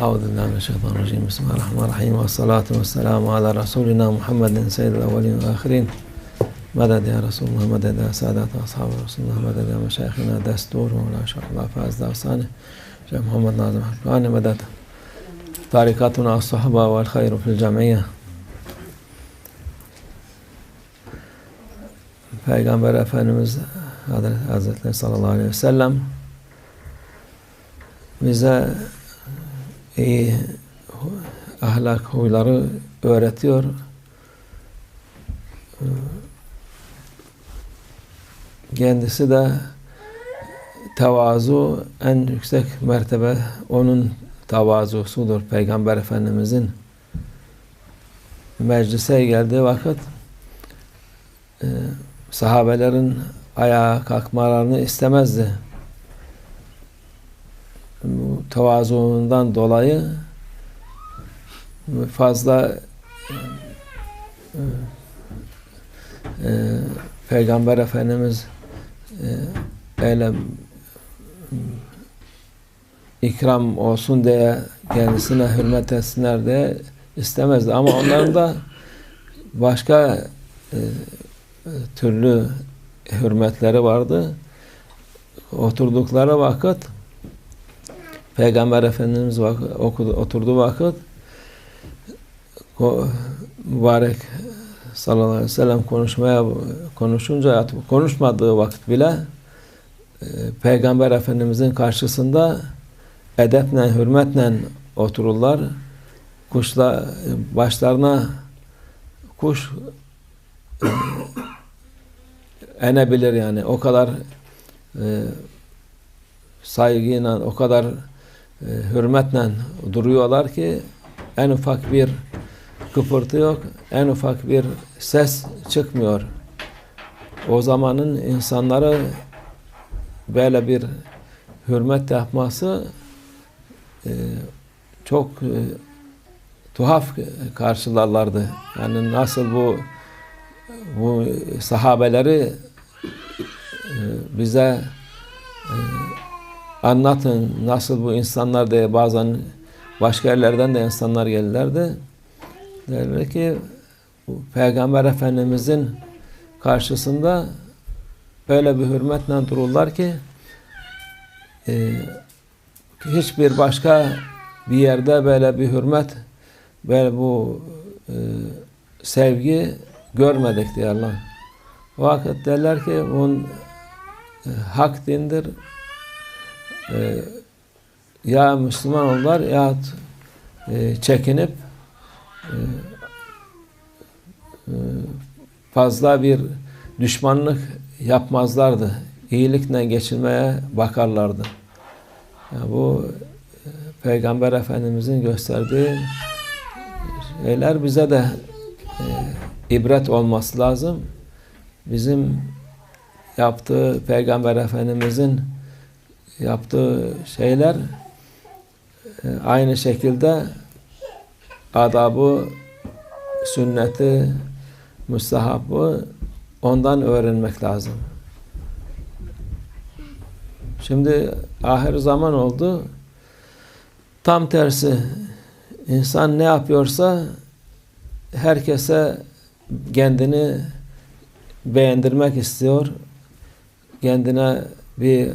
أعوذ بالله من الشيطان الرجيم. بسم الله الرحمن الرحيم. والصلاة والسلام على رسولنا محمد سيد الأولين والآخرين. مدد يا رسول الله مدد يا سادة أصحاب رسول الله مدد يا مشايخنا. دستور ولا شاء الله فاز داوساني شيخ محمد ناظم حقاني مدد طريقتنا الصحبة والخير في الجمعية. Peygamber Efendimiz Hazretleri sallallahu aleyhi ve sellem bize iyi ahlak huyları öğretiyor. Kendisi de tevazu en yüksek mertebe onun tevazusudur Peygamber Efendimizin meclise geldiği vakit e, sahabelerin ayağa kalkmalarını istemezdi. Tevazuundan dolayı fazla e, e, Peygamber Efendimiz e, öyle ikram olsun diye kendisine hürmet etsinler diye istemezdi. Ama onların da başka e, türlü hürmetleri vardı. Oturdukları vakit Peygamber Efendimiz vakit, okudu, oturduğu vakit o, mübarek sallallahu aleyhi ve sellem konuşmaya konuşunca konuşmadığı vakit bile e, Peygamber Efendimizin karşısında edeple, hürmetle otururlar. Kuşla başlarına kuş e, enebilir yani. O kadar e, saygıyla, o kadar e, hürmetle duruyorlar ki en ufak bir kıpırtı yok, en ufak bir ses çıkmıyor. O zamanın insanları böyle bir hürmet yapması e, çok e, tuhaf karşılarlardı. Yani nasıl bu bu sahabeleri e, bize anlatın nasıl bu insanlar diye bazen başka yerlerden de insanlar gelirlerdi. Derler ki Peygamber Efendimizin karşısında öyle bir hürmetle dururlar ki e, hiçbir başka bir yerde böyle bir hürmet böyle bu e, sevgi görmedik diyorlar. Vakit derler ki bunun e, hak dindir e, ya Müslüman olurlar ya e, çekinip e, e, fazla bir düşmanlık yapmazlardı. İyilikle geçirmeye bakarlardı. Yani bu e, Peygamber Efendimizin gösterdiği şeyler bize de e, ibret olması lazım. Bizim yaptığı Peygamber Efendimizin yaptığı şeyler e, aynı şekilde adabı, sünneti, müstahabı ondan öğrenmek lazım. Şimdi ahir zaman oldu. Tam tersi insan ne yapıyorsa herkese kendini beğendirmek istiyor. Kendine bir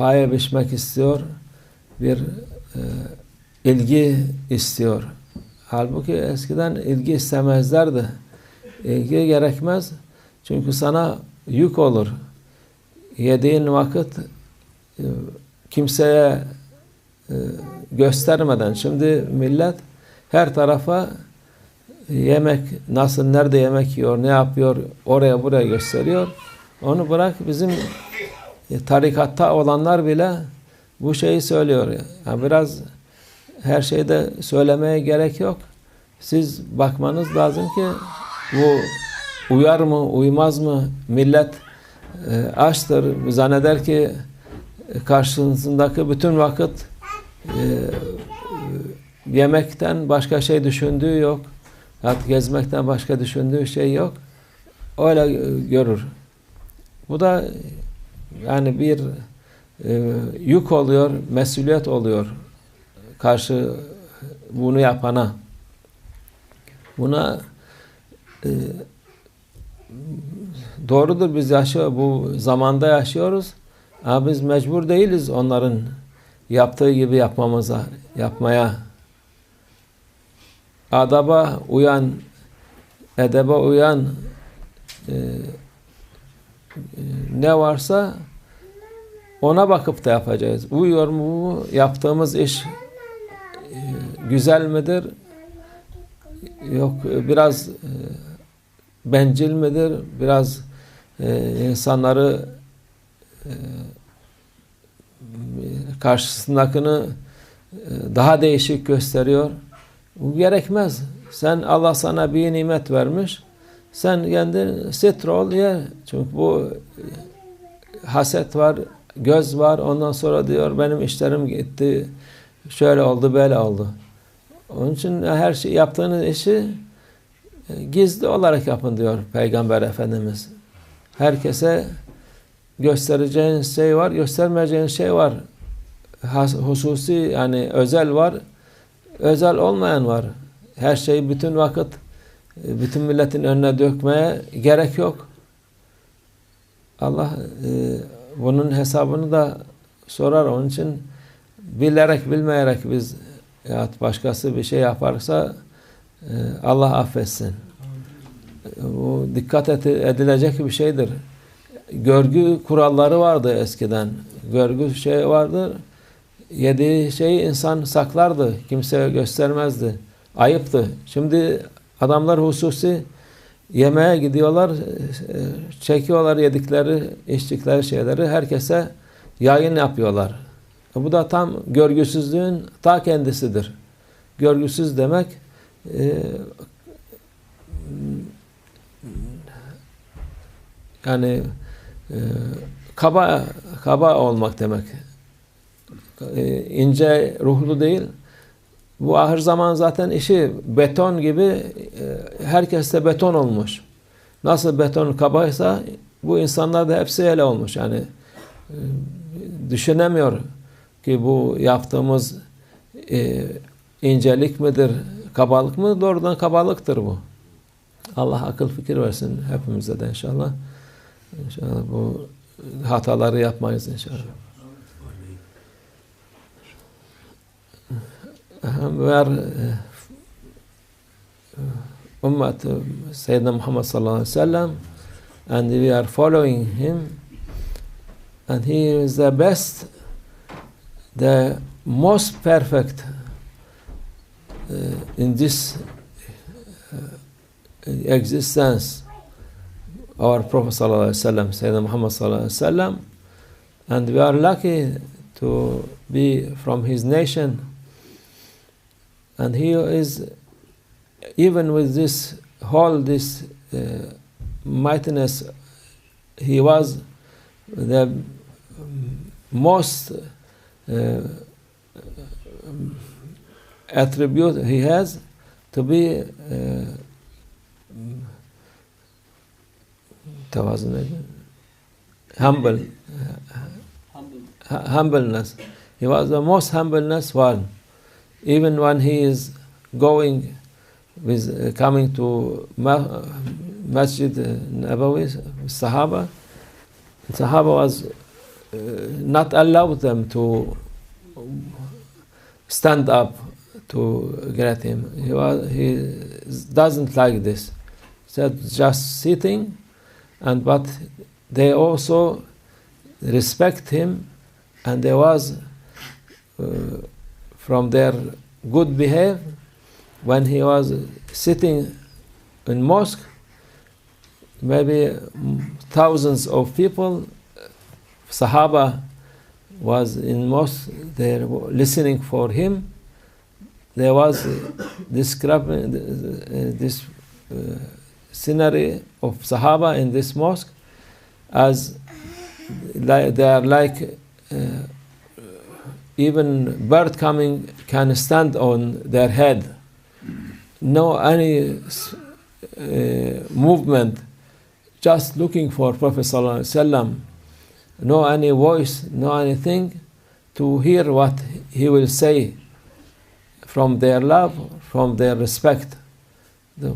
paye biçmek istiyor. Bir e, ilgi istiyor. Halbuki eskiden ilgi istemezlerdi. İlgi gerekmez. Çünkü sana yük olur. Yediğin vakit e, kimseye e, göstermeden. Şimdi millet her tarafa yemek nasıl, nerede yemek yiyor, ne yapıyor, oraya buraya gösteriyor. Onu bırak bizim tarikatta olanlar bile bu şeyi söylüyor. Yani biraz her şeyde söylemeye gerek yok. Siz bakmanız lazım ki bu uyar mı, uymaz mı? Millet e, açtır, zanneder ki e, karşısındaki bütün vakit e, yemekten başka şey düşündüğü yok. Hatta gezmekten başka düşündüğü şey yok. Öyle görür. Bu da yani bir e, yük oluyor, mesuliyet oluyor karşı bunu yapana. Buna e, doğrudur biz yaşıyor bu zamanda yaşıyoruz. Ama biz mecbur değiliz onların yaptığı gibi yapmamıza, yapmaya. Adaba uyan, edebe uyan e, ne varsa ona bakıp da yapacağız. Uyuyor mu bu? Yaptığımız iş e, güzel midir? Yok biraz e, bencil midir? Biraz e, insanları e, karşısındakini e, daha değişik gösteriyor. Bu gerekmez. Sen Allah sana bir nimet vermiş. Sen kendin sitrol ye. Çünkü bu haset var, göz var. Ondan sonra diyor benim işlerim gitti. Şöyle oldu, böyle oldu. Onun için her şey yaptığınız işi e, gizli olarak yapın diyor Peygamber Efendimiz. Herkese göstereceğin şey var, göstermeyeceğin şey var. Hususi yani özel var, özel olmayan var. Her şeyi bütün vakit bütün milletin önüne dökmeye gerek yok. Allah e, bunun hesabını da sorar. Onun için bilerek bilmeyerek biz ya başkası bir şey yaparsa e, Allah affetsin. Bu dikkat edilecek bir şeydir. Görgü kuralları vardı eskiden. Görgü şey vardı. Yediği şeyi insan saklardı. Kimseye göstermezdi. Ayıptı. Şimdi adamlar hususi yemeğe gidiyorlar, çekiyorlar yedikleri, içtikleri şeyleri herkese yayın yapıyorlar. Bu da tam görgüsüzlüğün ta kendisidir. Görgüsüz demek e, yani e, kaba kaba olmak demek. E, ince ruhlu değil. Bu ahir zaman zaten işi beton gibi e, herkes de beton olmuş. Nasıl beton kabaysa bu insanlar da hepsi öyle olmuş. Yani e, düşünemiyor ki bu yaptığımız e, incelik midir, kabalık mı? Doğrudan kabalıktır bu. Allah akıl fikir versin hepimize de inşallah. İnşallah bu hataları yapmayız inşallah. We are Ummat Sayyidina Muhammad sallallahu alaihi wasallam and we are following him and he is the best the most perfect uh, in this uh, existence our Prophet sallallahu alaihi wasallam Sayyidina Muhammad sallallahu alaihi wasallam and we are lucky to be from his nation and he is even with this whole this uh, mightiness he was the most uh, attribute he has to be uh, humble. Humbleness. He was the most humbleness one even when he is going with uh, coming to Ma- Masjid Nabawi, Sahaba, Sahaba was uh, not allowed them to stand up to greet him. He, was, he doesn't like this. Said just sitting, and but they also respect him, and there was. Uh, from their good behavior when he was sitting in mosque maybe thousands of people sahaba was in mosque there listening for him. There was describing this uh, scenery of sahaba in this mosque as they are like uh, even bird coming can stand on their head. No any uh, movement, just looking for Prophet sallallahu. No any voice, no anything to hear what he will say from their love, from their respect.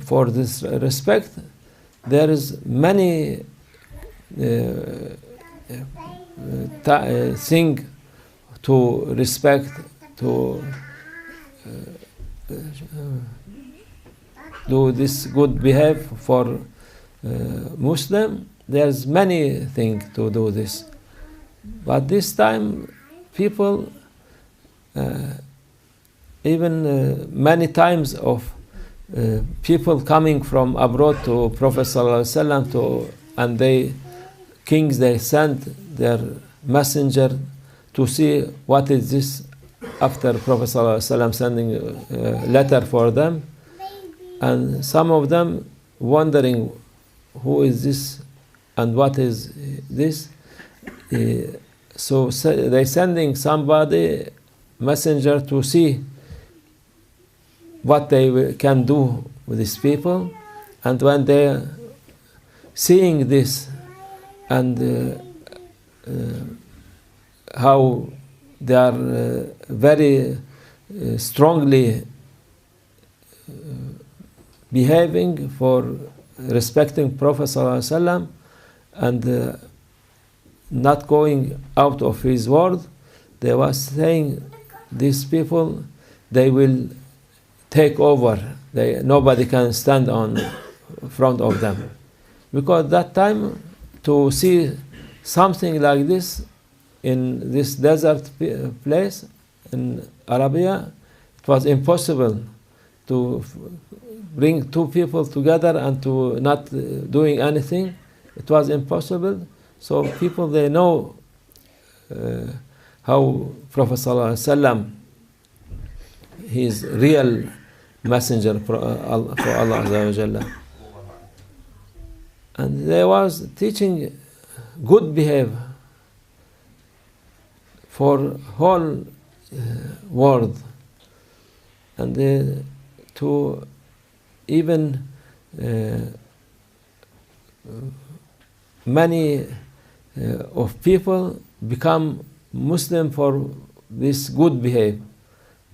For this respect, there is many uh, uh, uh, thing to respect, to uh, do this good behave for uh, Muslim. There's many things to do this, but this time people uh, even uh, many times of uh, people coming from abroad to Prophet ﷺ to and they kings they sent their messenger to see what is this after Prophet ﷺ sending a letter for them. And some of them wondering who is this and what is this. Uh, so they sending somebody messenger to see what they can do with these people. And when they seeing this and uh, uh, how they are uh, very uh, strongly uh, behaving for respecting Prophet ﷺ and not going out of his word, they were saying these people they will take over. They, nobody can stand on front of them. Because that time to see something like this in this desert place in Arabia, it was impossible to bring two people together and to not uh, doing anything. It was impossible. So people they know uh, how Prophet ﷺ his real messenger for Allah for Allah. And they was teaching good behavior for whole uh, world and uh, to even uh, many uh, of people become Muslim for this good behavior.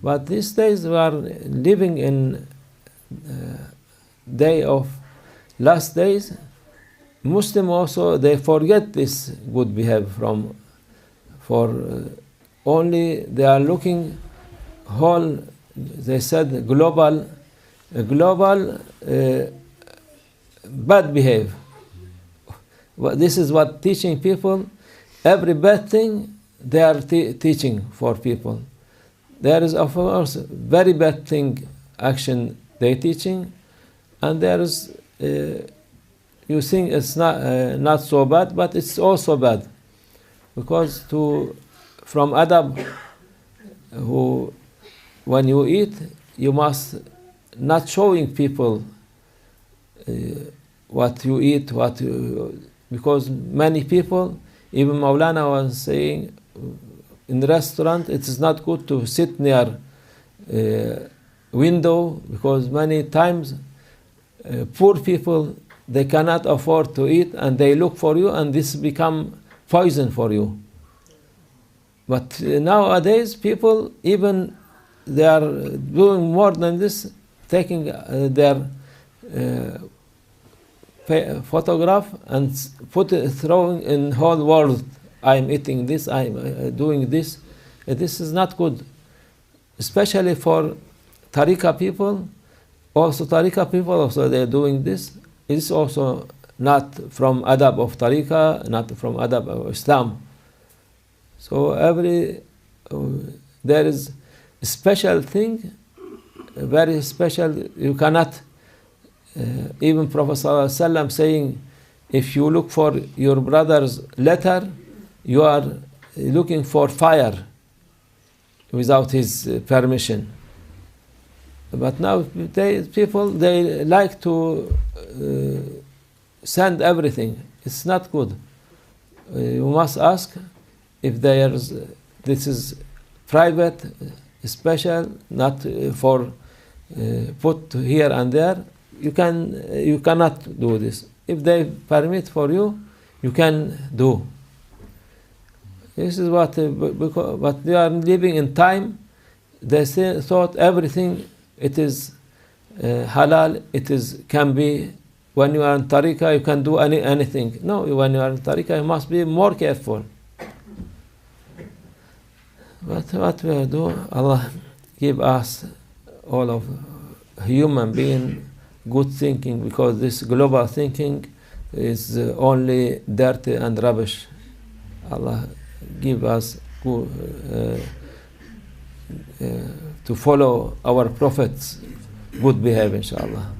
But these days we are living in uh, day of last days. Muslim also they forget this good behavior from for uh, only they are looking whole they said global global uh, bad behavior Well, this is what teaching people. Every bad thing they are te- teaching for people. There is of course very bad thing action they teaching. And there is uh, you think it's not uh, not so bad but it's also bad because to from Adam, who when you eat you must not showing people uh, what you eat what you, because many people even Maulana was saying in restaurant it is not good to sit near uh, window because many times uh, poor people they cannot afford to eat and they look for you and this become poison for you. But uh, nowadays people even they are doing more than this taking uh, their uh, photograph and put it, throwing in whole world i'm eating this i'm uh, doing this. Uh, this is not good. Especially for tariqa people also tariqa people also they're doing this. It's also not from adab of tariqa not from adab of islam. So every uh, there is special thing very special you cannot uh, even prophet ﷺ saying if you look for your brother's letter you are looking for fire without his uh, permission. But now people they like to uh, send everything. It's not good. Uh, you must ask if there's this is private uh, special not uh, for put here and there. You can you cannot do this. If they permit for you you can do. This is what because but they are living in time. They say, thought everything it is halal, it is can be when you are in tariqah you can do any, anything. No, when you are in tariqah you must be more careful. But what we do, Allah give us all of human being good thinking because this global thinking is only dirty and rubbish. Allah give us good, uh, uh, to follow our prophets good behavior inshallah.